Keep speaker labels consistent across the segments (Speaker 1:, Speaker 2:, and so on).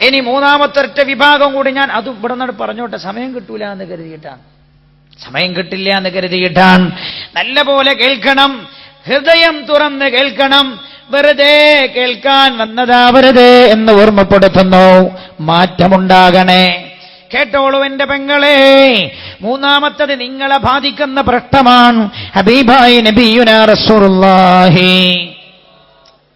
Speaker 1: ഇനി മൂന്നാമത്തെ ഒറ്റ വിഭാഗം കൂടി ഞാൻ അത് ഇവിടെ നിന്ന് പറഞ്ഞോട്ടെ. സമയം കിട്ടൂല എന്ന് കരുതിയിട്ടാണ് സമയം കിട്ടില്ല എന്ന് കരുതിയിട്ടാണ്. നല്ല പോലെ കേൾക്കണം. ഹൃദയം തുറന്ന് കേൾക്കണം. വെറുതെ കേൾക്കാൻ വന്നതാ വെറുതെ എന്ന് ഓർമ്മപ്പെടുത്തുന്നു. മാറ്റമുണ്ടാകണേ. കേട്ടോളൂ എന്റെ പെങ്ങളെ. മൂന്നാമത്തത് നിങ്ങളെ ബാധിക്കുന്ന പ്രശ്നമാണ്. ഹബീബായി നബിയുന റസൂലുള്ളാഹി.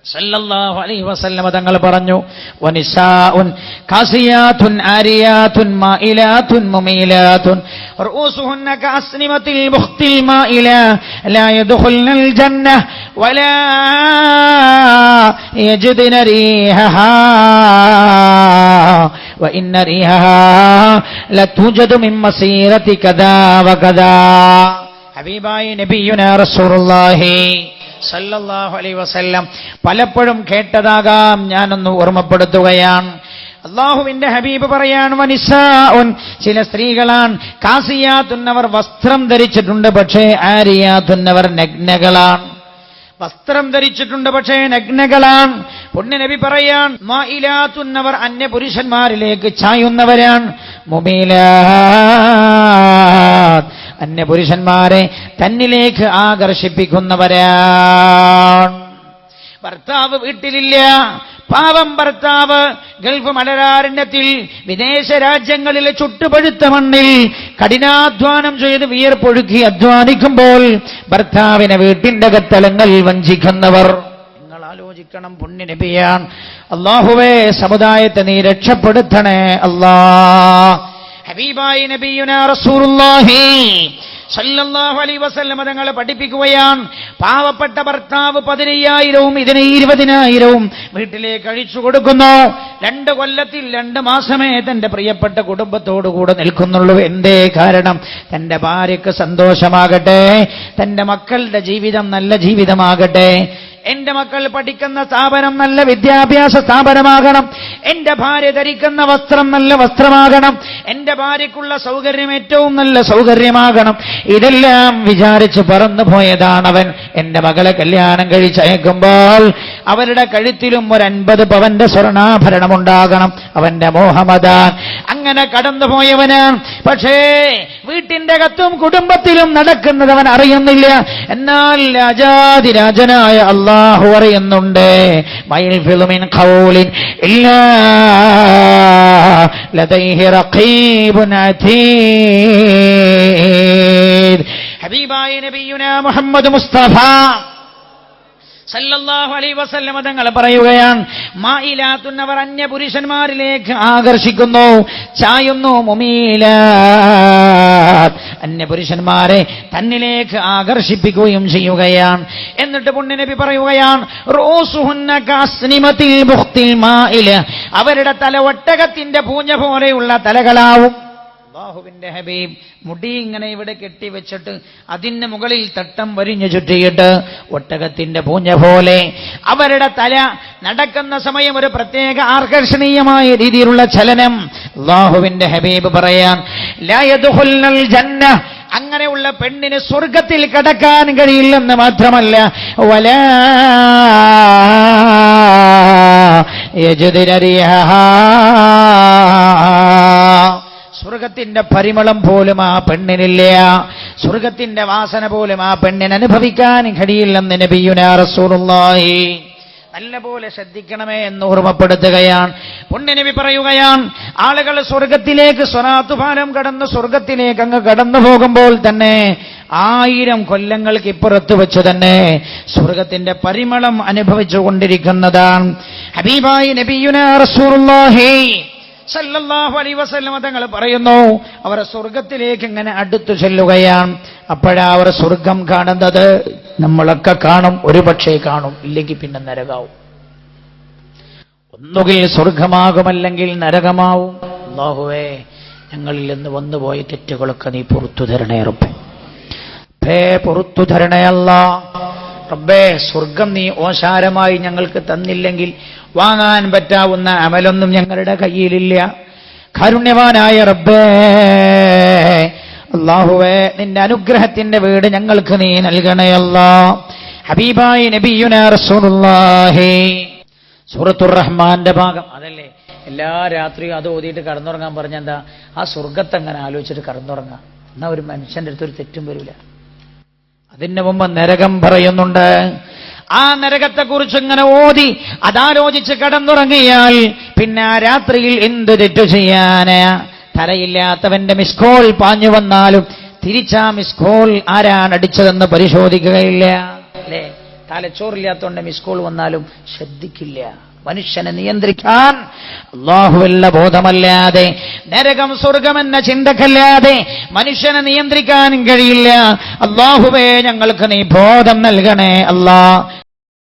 Speaker 1: സല്ലല്ലാഹു അലൈഹി വസല്ലമ തങ്ങൾ പറഞ്ഞു വനിസാഉൻ കാസിയാതുൻ ആരിയാതുൻ മായിലാതുൻ മുമീലാതുൻ റൂസുഹുന്ന കാസ്നിമത്തിൽ ബുഖ്തിൽ മായില ലാ യദ്ഖുൽനൽ ജന്ന വലാ യജ്ദിന റീഹഹാ وإن ريحها لتوجد من مسيرة كذا وكذا ഹബീബായി നബിയുന റസൂലുള്ളാഹി സല്ലല്ലാഹു അലൈ വസല്ലം പലപ്പോഴും കേട്ടതാകാം. ഞാനൊന്ന് ഓർമ്മപ്പെടുത്തുകയാണ്. അള്ളാഹുവിന്റെ ഹബീബ് പറയാണ് മനുഷ്യ ചില സ്ത്രീകളാണ്. കാസിയാത്തുന്നവർ വസ്ത്രം ധരിച്ചിട്ടുണ്ട് പക്ഷേ ആരിയാത്തുന്നവർ നഗ്നകളാണ്. വസ്ത്രം ധരിച്ചിട്ടുണ്ട് പക്ഷേ നഗ്നകളാണ്. പുണ്യ നബി പറയാൻ മായിലാത്തുന്നവർ അന്യ പുരുഷന്മാരിലേക്ക് ചായുന്നവരാണ്. മുബീലാ അന്യ പുരുഷന്മാരെ തന്നിലേക്ക് ആകർഷിപ്പിക്കുന്നവരാണ് ഭർത്താവ് വീട്ടിലില്ല. പാവം ഭർത്താവ് ഗൾഫ് മലരാരണ്യത്തിൽ വിദേശ രാജ്യങ്ങളിലെ ചുട്ടുപഴുത്ത മണ്ണിൽ കഠിനാധ്വാനം ചെയ്ത് വിയർപ്പൊഴുക്കി അധ്വാനിക്കുമ്പോൾ ഭർത്താവിനെ വീട്ടിന്റെ കത്തലങ്ങളിൽ വഞ്ചിക്കുന്നവർ. നിങ്ങൾ ആലോചിക്കണം പുണ്യ നബിയാൻ അള്ളാഹുവേ സമുദായത്തെ നീ രക്ഷപ്പെടുത്തണേ അല്ലാ. ഹബീബായി നബിയുന റസൂലുള്ളാഹി അലൈഹി വസല്ലം തങ്ങളെ പഠിപ്പിക്കുകയാണ്. പാവപ്പെട്ട ഭർത്താവ് പതിനയ്യായിരവും ഇതിന് ഇരുപതിനായിരവും വീട്ടിലേക്ക് അഴിച്ചു കൊടുക്കുന്നു. രണ്ട് കൊല്ലത്തിൽ രണ്ട് മാസമേ തന്റെ പ്രിയപ്പെട്ട കുടുംബത്തോടു കൂടെ നിൽക്കുന്നുള്ളൂ. എന്തേ കാരണം? തന്റെ ഭാര്യക്ക് സന്തോഷമാകട്ടെ തന്റെ മക്കളുടെ ജീവിതം നല്ല ജീവിതമാകട്ടെ എന്റെ മക്കൾ പഠിക്കുന്ന സ്ഥാപനം നല്ല വിദ്യാഭ്യാസ സ്ഥാപനമാകണം. എന്റെ ഭാര്യ ധരിക്കുന്ന വസ്ത്രം നല്ല വസ്ത്രമാകണം. എന്റെ ഭാര്യയ്ക്കുള്ള സൗകര്യം ഏറ്റവും നല്ല സൗകര്യമാകണം. ഇതെല്ലാം വിചാരിച്ച് പറന്നു പോയതാണവൻ. എന്റെ മകളെ കല്യാണം കഴിച്ചയക്കുമ്പോൾ അവരുടെ കഴുത്തിലും ഒരു അൻപത് പവന്റെ സ്വർണാഭരണം ഉണ്ടാകണം. അവന്റെ മോഹമതാൻ അങ്ങനെ കടന്നുപോയവനാണ് പക്ഷേ വീട്ടിന്റെ അകത്തും കുടുംബത്തിലും നടക്കുന്നത് അവൻ അറിയുന്നില്ല. എന്നാൽ രാജാതി രാജനായ അള്ളാഹു അറിയുന്നുണ്ട് ഖൗലിൻ ഹബീബായ നബിയുന മുഹമ്മദ് മുസ്തഫ സല്ലല്ലാഹു വസല്ലമ തങ്ങൾ പറയുകയാണ് മായിലാത്തുന്നവർ അന്യ പുരുഷന്മാരിലേക്ക് ആകർഷിക്കുന്നു ചായുന്നു മുമീല. അന്യ പുരുഷന്മാരെ തന്നിലേക്ക് ആകർഷിപ്പിക്കുകയും ചെയ്യുകയാണ്. എന്നിട്ട് പുണ്യനബി പറയുകയാണ് അവരുടെ തല ഒട്ടകത്തിന്റെ പൂഞ്ഞ പോലെയുള്ള തലകളാവും. അള്ളാഹുവിന്റെ ഹബീബ് മുടി ഇങ്ങനെ ഇവിടെ കെട്ടിവെച്ചിട്ട് അതിന് മുകളിൽ തട്ടം വരിഞ്ഞു ചുറ്റിയിട്ട് ഒട്ടകത്തിന്റെ പൂഞ്ഞ പോലെ അവരുടെ തല നടക്കുന്ന സമയം ഒരു പ്രത്യേക ആകർഷണീയമായ രീതിയിലുള്ള ചലനം അള്ളാഹുവിന്റെ ഹബീബ് പറയാൻ ജന്ന അങ്ങനെയുള്ള പെണ്ണിന് സ്വർഗത്തിൽ കടക്കാൻ കഴിയില്ലെന്ന് മാത്രമല്ല വലാ യജുതിരരിയ സ്വർഗത്തിന്റെ പരിമളം പോലും ആ പെണ്ണിനില്ല. സ്വർഗത്തിന്റെ വാസന പോലും ആ പെണ്ണിന് അനുഭവിക്കാൻ കഴിയില്ലെന്ന് നബിയുനാ റസൂലുള്ളാഹി. നല്ല പോലെ ശ്രദ്ധിക്കണമേ എന്ന് ഓർമ്മപ്പെടുത്തുകയാണ്. പുണ്യനബി പറയുകയാണ് ആളുകൾ സ്വർഗത്തിലേക്ക് സ്വനാത്തുപാലം കടന്ന് സ്വർഗത്തിലേക്ക് അങ്ങ് കടന്നു പോകുമ്പോൾ തന്നെ ആയിരം കൊല്ലങ്ങൾക്ക് ഇപ്പുറത്ത് വെച്ച് തന്നെ സ്വർഗത്തിന്റെ പരിമളം അനുഭവിച്ചു കൊണ്ടിരിക്കുന്നതാണ്. ഹബീബായി നബിയുനാ റസൂലുള്ളാഹി. സല്ലല്ലാഹു അലൈഹി വസല്ലമ തങ്ങൾ പറയുന്നു അവർ സ്വർഗത്തിലേക്ക് ഇങ്ങനെ അടുത്തു ചെല്ലുകയാണ്. അപ്പോഴാ അവർ സ്വർഗം കാണുന്നത്. നമ്മളൊക്കെ കാണും ഒരുപക്ഷേ കാണും ഇല്ലെങ്കിൽ പിന്നെ നരകാവും. ഒന്നുകിൽ സ്വർഗമാകുമല്ലെങ്കിൽ നരകമാവും. അല്ലാഹുവേ ഞങ്ങളിൽ നിന്ന് വന്നുപോയ തെറ്റുകളൊക്കെ നീ പുറത്തു തരണേ റബ്ബേ. പുറത്തു തരണയല്ല റബ്ബേ സ്വർഗം നീ ഓശാരമായി ഞങ്ങൾക്ക് തന്നില്ലെങ്കിൽ വാങ്ങാൻ പറ്റാവുന്ന അമലൊന്നും ഞങ്ങളുടെ കയ്യിലില്ല. കാരുണ്യവാനായ റബ്ബേ അള്ളാഹുവേ നിന്റെ അനുഗ്രഹത്തിന്റെ വീട് ഞങ്ങൾക്ക് നീ നൽകണയല്ല ഹബീബായി നബിയുന റസൂലുള്ളാഹി. സൂറത്തുർ റഹ്മാന്റെ ഭാഗം. അതല്ലേ? എല്ലാ രാത്രിയും അത് ഓതിയിട്ട് കടന്നുറങ്ങാൻ പറഞ്ഞ എന്താ? ആ സ്വർഗത്തെങ്ങനെ ആലോചിച്ചിട്ട് കടന്നുറങ്ങാം. എന്നാ ഒരു മനുഷ്യന്റെ അടുത്തൊരു തെറ്റും വരില്ല അതിന് മുമ്പ് നരകം പറയുന്നുണ്ട്. ആ നരകത്തെക്കുറിച്ച് ഇങ്ങനെ ഓതി. അതാലോചിച്ച് കടന്നുറങ്ങിയാൽ പിന്നെ ആ രാത്രിയിൽ എന്ത് തെറ്റു ചെയ്യാന്? തലയില്ലാത്തവന്റെ മിസ് കോൾ പാഞ്ഞു വന്നാലും തിരിച്ചാ മിസ് കോൾ ആരാണ് അടിച്ചതെന്ന് പരിശോധിക്കുകയില്ല. അല്ലേ? തലച്ചോറില്ലാത്തവന്റെ മിസ് കോൾ വന്നാലും ശ്രദ്ധിക്കില്ല. മനുഷ്യനെ നിയന്ത്രിക്കാൻ അള്ളാഹുവല്ല ബോധമല്ലാതെ നരകം സ്വർഗമെന്ന ചിന്തക്കല്ലാതെ മനുഷ്യനെ നിയന്ത്രിക്കാനും കഴിയില്ല. അള്ളാഹുവേ ഞങ്ങൾക്ക് നീ ബോധം നൽകണേ അല്ലാ